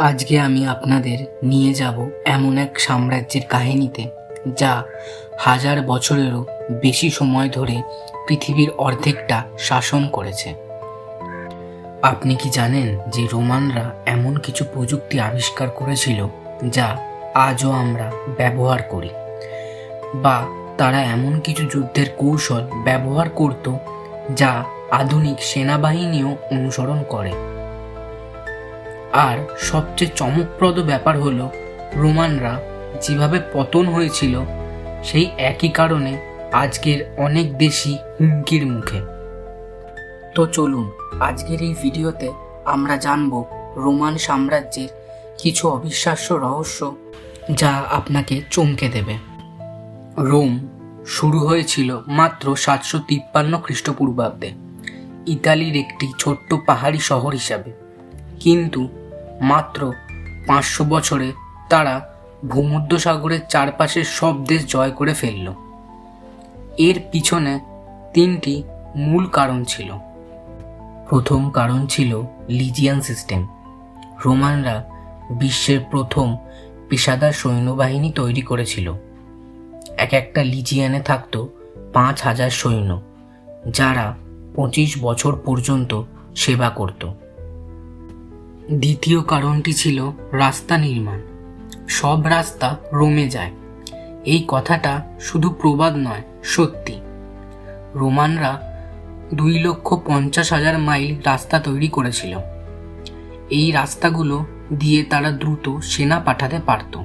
আজকে আমি আপনাদের নিয়ে যাব এমন এক সাম্রাজ্যের কাহিনীতে, যা হাজার বছরেরও বেশি সময় ধরে পৃথিবীর অর্ধেকটা শাসন করেছে। আপনি কি জানেন যে রোমানরা এমন কিছু প্রযুক্তি আবিষ্কার করেছিল, যা আজও আমরা ব্যবহার করি? বা তারা এমন কিছু যুদ্ধের কৌশল ব্যবহার করত, যা আধুনিক সেনাবাহিনীও অনুসরণ করে? আর সবচেয়ে চমকপ্রদ ব্যাপার হলো, রোমানরা যেভাবে পতন হয়েছিল, সেই একই কারণে আজকের অনেক দেশই হুমকির মুখে। তো চলুন, আজকের এই ভিডিওতে আমরা জানব রোমান সাম্রাজ্যের কিছু অবিশ্বাস্য রহস্য যা আপনাকে চমকে দেবে। রোম শুরু হয়েছিল মাত্র সাতশো তিপ্পান্ন খ্রিস্টপূর্বাব্দে, ইতালির একটি ছোট্ট পাহাড়ি শহর হিসাবে। কিন্তু মাত্র পাঁচশো বছরে তারা ভূমধ্যসাগরের চারপাশের সব দেশ জয় করে ফেলল। এর পিছনে তিনটি মূল কারণ ছিল। প্রথম কারণ ছিল লিজিয়ান সিস্টেম। রোমানরা বিশ্বের প্রথম পেশাদার সৈন্যবাহিনী তৈরি করেছিল। এক একটা লিজিয়ানে থাকতো পাঁচ হাজার সৈন্য, যারা পঁচিশ বছর পর্যন্ত সেবা করত। দ্বিতীয় কারণটি ছিল রাস্তা নির্মাণ। সব রাস্তা রোমে যায়। এই কথাটা শুধু প্রবাদ নয়, সত্যি। রোমানরা দুই লক্ষ পঞ্চাশ হাজার মাইল রাস্তা তৈরি করেছিল। এই রাস্তাগুলো দিয়ে তারা দ্রুত সেনা পাঠাতে পারত।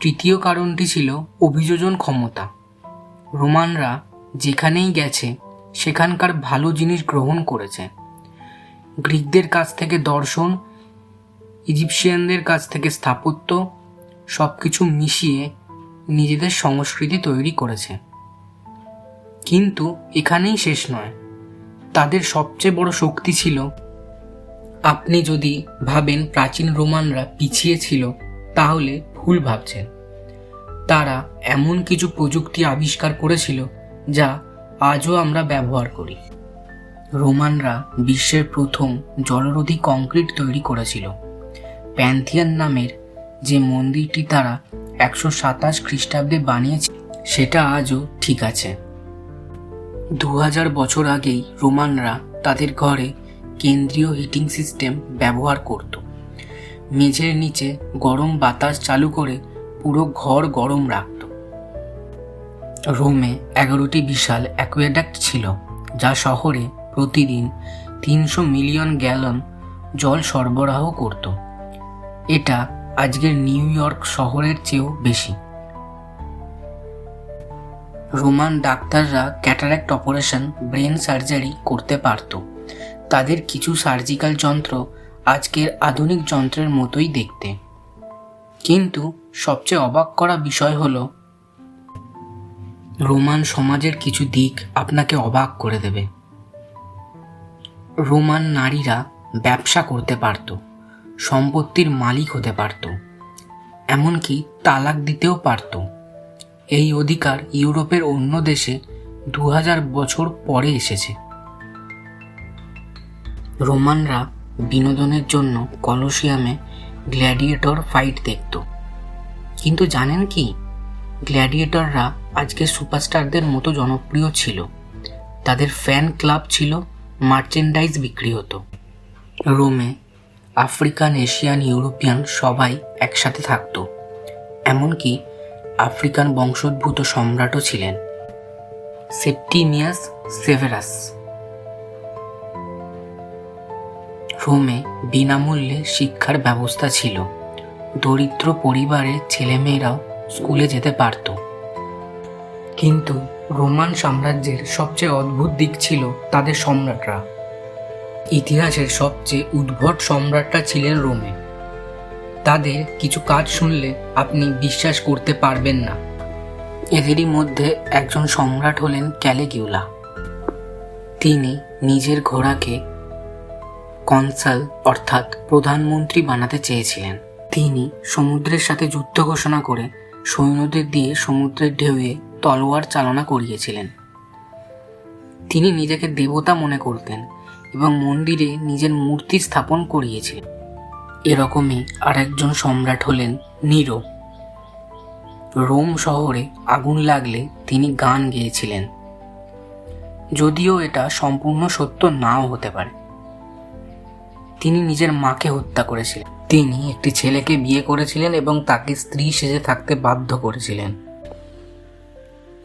তৃতীয় কারণটি ছিল অভিযোজন ক্ষমতা। রোমানরা যেখানেই গেছে, সেখানকার ভালো জিনিস গ্রহণ করেছে। গ্রিকদের কাছ থেকে দর্শন, ইজিপশিয়ানদের কাছ থেকে স্থাপত্য সব কিছু মিশিয়ে নিজেদের সংস্কৃতি তৈরি করেছে। কিন্তু এখানেই শেষ নয়। তাদের সবচেয়ে বড় শক্তি ছিল, আপনি যদি ভাবেন প্রাচীন রোমানরা পিছিয়ে ছিল, তাহলে ভুল ভাবছেন। তারা এমন কিছু প্রযুক্তি আবিষ্কার করেছিল, যা আজও আমরা ব্যবহার করি। রোমানরা বিশ্বের প্রথম জলরোধী কংক্রিট তৈরি করেছিল। প্যান্থিয়ান নামের যে মন্দিরটি তারা একশো সাতাশ খ্রিস্টাব্দে বানিয়েছে, সেটা আজও ঠিক আছে। দু হাজার বছর আগেই রোমানরা তাদের ঘরে কেন্দ্রীয় হিটিং সিস্টেম ব্যবহার করত। মেঝের নিচে গরম বাতাস চালু করে পুরো ঘর গরম রাখত। রোমে এগারোটি বিশাল অ্যাকুয়াডাক্ট ছিল, যা শহরে প্রতিদিন তিনশো মিলিয়ন গ্যালন জল সরবরাহ করত। এটা আজকের নিউ ইয়র্ক শহরের চেয়েও বেশি। রোমান ডাক্তাররা ক্যাটারাক্ট অপারেশন, ব্রেন সার্জারি করতে পারত। তাদের কিছু সার্জিক্যাল যন্ত্র আজকের আধুনিক যন্ত্রের মতোই দেখতে। কিন্তু সবচেয়ে অবাক করা বিষয় হল, রোমান সমাজের কিছু দিক আপনাকে অবাক করে দেবে। রোমান নারীরা ব্যবসা করতে পারত, সম্পত্তির মালিক হতে পারত, এমনকি তালাক দিতেও পারত। এই অধিকার ইউরোপের অন্য দেশে দু হাজার বছর পরে এসেছে। রোমানরা বিনোদনের জন্য কলসিয়ামে গ্ল্যাডিয়েটর ফাইট দেখত। কিন্তু জানেন কি? গ্ল্যাডিয়েটররা আজকে সুপারস্টারদের মতো জনপ্রিয় ছিল। তাদের ফ্যান ক্লাব ছিল মার্চেন্ডাইজ বিক্রি হতো। রোমে আফ্রিকান, এশিয়ান, ইউরোপিয়ান সবাই একসাথে থাকতো। এমনকি আফ্রিকান বংশোদ্ভূত সম্রাটও ছিলেন। Septimius Severus. রোমে বিনামূল্যে শিক্ষার ব্যবস্থা ছিল। দরিদ্র পরিবারের ছেলেমেয়েরাও স্কুলে যেতে পারত। কিন্তু রোমান সাম্রাজ্যের সবচেয়ে অদ্ভুত দিক ছিল তাদের সম্রাটরা। ইতিহাসের সবচেয়ে উদ্ভট সম্রাটরা ছিলেন রোমে। তাদের কিছু কাজ শুনলে আপনি বিশ্বাস করতে পারবেন না। এদেরই মধ্যে একজন সম্রাট হলেন ক্যালেগিউলা। তিনি নিজের ঘোড়াকে কনসাল অর্থাৎ প্রধানমন্ত্রী বানাতে চেয়েছিলেন। তিনি সমুদ্রের সাথে যুদ্ধ ঘোষণা করে সৈন্যদের দিয়ে সমুদ্রের ঢেউয়ে তলোয়ার চালনা করিয়েছিলেন। তিনি নিজেকে দেবতা মনে করতেন এবং মন্দিরে নিজের মূর্তি স্থাপন করিয়েছিলেন। এরকমই আরেকজন সম্রাট হলেন নিরো রোম শহরে আগুন লাগলে তিনি গান গেয়েছিলেন। যদিও এটা সম্পূর্ণ সত্য নাও হতে পারে। তিনি নিজের মাকে হত্যা করেছিলেন। তিনি একটি ছেলেকে বিয়ে করেছিলেন এবং তাকে স্ত্রী সেজে থাকতে বাধ্য করেছিলেন।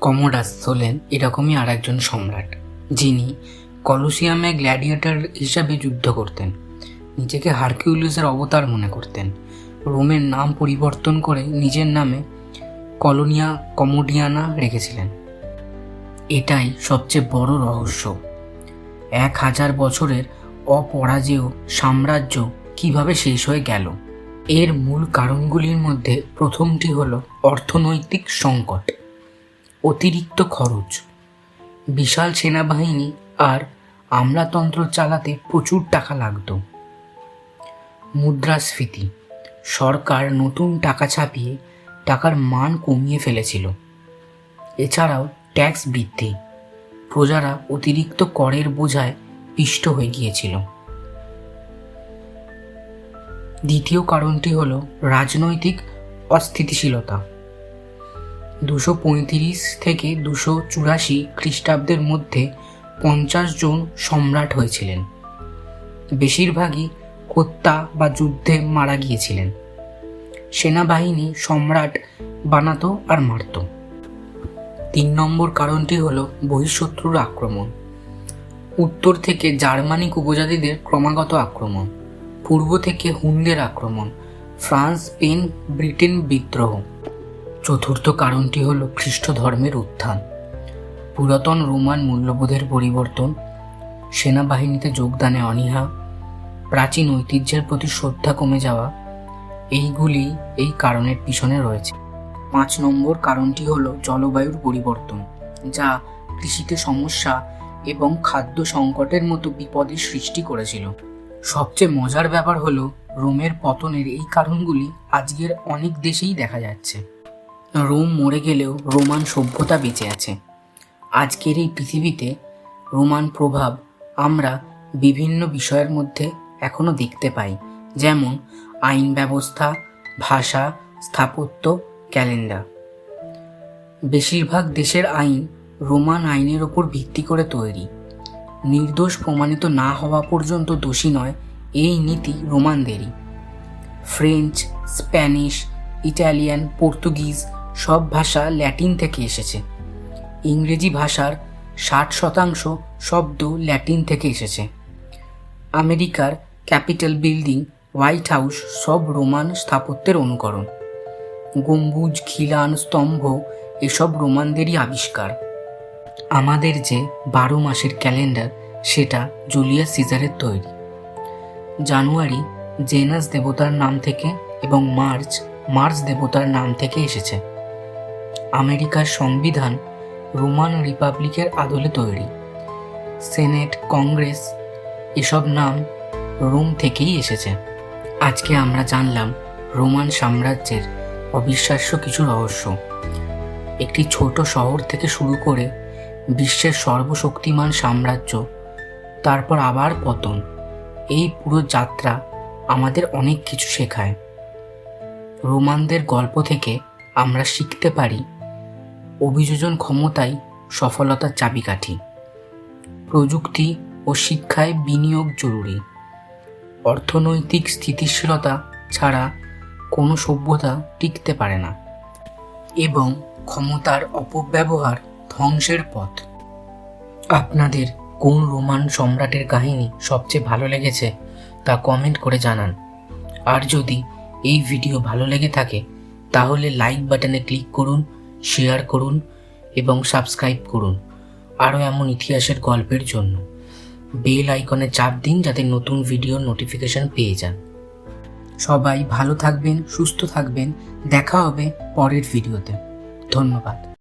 কমোডাস হলেন এরকমই আর একজন সম্রাট, যিনি কলুসিয়ামে গ্ল্যাডিয়েটর হিসাবে যুদ্ধ করতেন, নিজেকে হারকিউলিসের অবতার মনে করতেন। রোমের নাম পরিবর্তন করে নিজের নামে কলোনিয়া কমোডিয়ানা রেখেছিলেন। এটাই সবচেয়ে বড় রহস্য। এক হাজার বছরের অপরাজেয় সাম্রাজ্য কীভাবে শেষ হয়ে গেল? এর মূল কারণগুলির মধ্যে প্রথমটি হলো অর্থনৈতিক সংকট, অতিরিক্ত খরচ, বিশাল সেনাবাহিনী আর আমলাতন্ত্র চালাতে প্রচুর টাকা লাগতো। মুদ্রাস্ফীতি, সরকার নতুন টাকা ছাপিয়ে টাকার মান কমিয়ে ফেলেছিল। এছাড়াও ট্যাক্স বৃদ্ধি, প্রজারা অতিরিক্ত করের বোঝায় পিষ্ট হয়ে গিয়েছিল। দ্বিতীয় কারণটি হল রাজনৈতিক অস্থিতিশীলতা। দুশো পঁয়ত্রিশ থেকে দুশো চুরাশি খ্রিস্টাব্দের মধ্যে পঞ্চাশ জন সম্রাট হয়েছিলেন। বেশিরভাগই হত্যা বা যুদ্ধে মারা গিয়েছিলেন। সেনাবাহিনী সম্রাট বানাতো আর মারত। তিন নম্বর কারণটি হল বহিঃশত্রুর আক্রমণ। উত্তর থেকে জার্মানিক উপজাতিদের ক্রমাগত আক্রমণ। পূর্ব থেকে হুনদের আক্রমণ, ফ্রান্স, স্পেন, ব্রিটেন বিদ্রোহ। চতুর্থ কারণটি হল খ্রিস্ট ধর্মের উত্থান। পুরাতন রোমান মূল্যবোধের পরিবর্তন, সেনাবাহিনীতে যোগদানে অনীহা, প্রাচীন ঐতিহ্যের প্রতি শ্রদ্ধা কমে যাওয়া, এইগুলি এই কারণের পিছনে রয়েছে। পাঁচ নম্বর কারণটি হলো জলবায়ুর পরিবর্তন, যা কৃষিতে সমস্যা এবং খাদ্য সংকটের মতো বিপদের সৃষ্টি করেছিল। সবচেয়ে মজার ব্যাপার হলো, রোমের পতনের এই কারণগুলি আজকের অনেক দেশেই দেখা যাচ্ছে। রোম মরে গেলেও রোমান সভ্যতা বেঁচে আছে। আজকের এই পৃথিবীতে রোমান প্রভাব আমরা বিভিন্ন বিষয়ের মধ্যে এখনও দেখতে পাই, যেমন আইন ব্যবস্থা, ভাষা, স্থাপত্য, ক্যালেন্ডার। বেশিরভাগ দেশের আইন রোমান আইনের ওপর ভিত্তি করে তৈরি। নির্দোষ প্রমাণিত না হওয়া পর্যন্ত দোষী নয়, এই নীতি রোমানদেরই। ফ্রেঞ্চ, স্প্যানিশ, ইটালিয়ান, পর্তুগিজ সব ভাষা ল্যাটিন থেকে এসেছে। ইংরেজি ভাষার ষাট শতাংশ শব্দ ল্যাটিন থেকে এসেছে। আমেরিকার ক্যাপিটাল বিল্ডিং, হোয়াইট হাউস সব রোমান স্থাপত্যের অনুকরণ। গম্বুজ, খিলান, স্তম্ভ এসব রোমানদেরই আবিষ্কার। আমাদের যে বারো মাসের ক্যালেন্ডার, সেটা জুলিয়াস সিজারের তৈরি। জানুয়ারি, জেনাস দেবতার নাম থেকে এবং মার্চ মার্চ দেবতার নাম থেকে এসেছে। আমেরিকার সংবিধান রোমান রিপাবলিকের আদলে তৈরি। সেনেট, কংগ্রেস, এসব নাম রোম থেকেই এসেছে। আজকে আমরা জানলাম রোমান সাম্রাজ্যের অবিশ্বাস্য কিছু রহস্য। একটি ছোট শহর থেকে শুরু করে বিশ্বের সর্বশক্তিমান সাম্রাজ্য, তারপর আবার পতন। এই পুরো যাত্রা আমাদের অনেক কিছু শেখায়। রোমানদের গল্প থেকে আমরা শিখতে পারি অভিযোজন ক্ষমতাই সফলতার চাবিকাঠি। প্রযুক্তি ও শিক্ষায় বিনিয়োগ জরুরি। অর্থনৈতিক স্থিতিশীলতা ছাড়া কোনো সভ্যতা টিকতে পারে না। এবং ক্ষমতার অপব্যবহার ধ্বংসের পথ। আপনাদের কোন রোমান সম্রাটের কাহিনী সবচেয়ে ভালো লেগেছে তা কমেন্ট করে জানান। আর যদি এই ভিডিও ভালো লেগে থাকে, তাহলে লাইক বাটনে ক্লিক করুন শেয়ার করুন এবং সাবস্ক্রাইব করুন। আরও এমন ইতিহাসের গল্পের জন্য। বেল আইকনে চাপ দিন যাতে নতুন ভিডিওর নোটিফিকেশন পেয়ে যান। সবাই ভালো থাকবেন, সুস্থ থাকবেন। দেখা হবে পরের ভিডিওতে ধন্যবাদ।